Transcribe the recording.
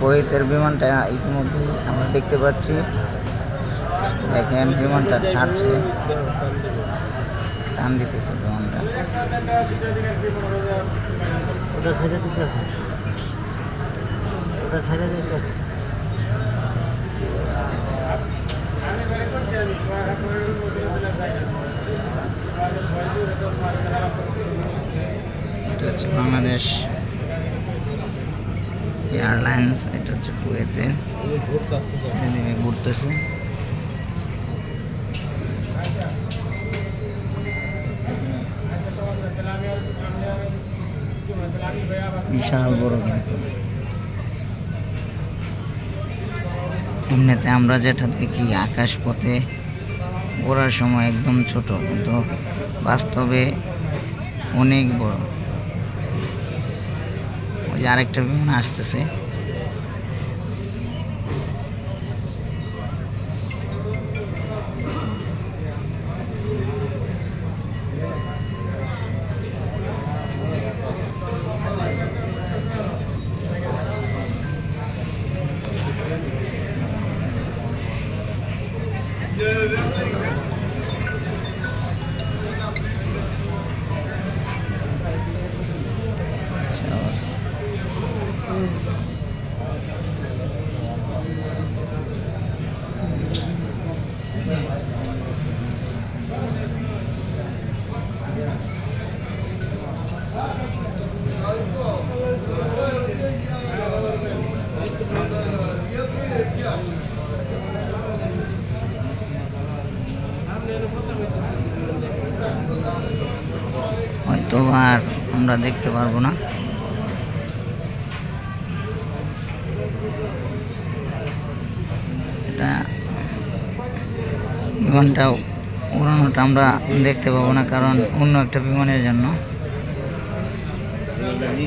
কোয়েতের বিমানটা ইতিমধ্যে আমরা দেখতে পাচ্ছি। দেখেন, বিমানটা ছাড়ছে। টান দিতেছে বিমানটা। ওটা ছেড়ে দিতেছে ওটা ছেড়ে দিতেছে হচ্ছে বাংলাদেশ এয়ারলাইন্স, এটা হচ্ছে কুয়েতে। ছেড়ে দিকে ঘুরতেছে। বিশাল বড় কিন্তু। এমনিতে আমরা যেটা দেখি আকাশ পথে ঘোরার সময় একদম ছোট, কিন্তু বাস্তবে অনেক বড়। আরেকটা বিমান আসতেছে। হয়তো আর আমরা দেখতে পারব না। এটা বিমানটা উড়ানোটা আমরা দেখতে পাবো না, কারণ অন্য একটা বিমানের জন্য। Là như?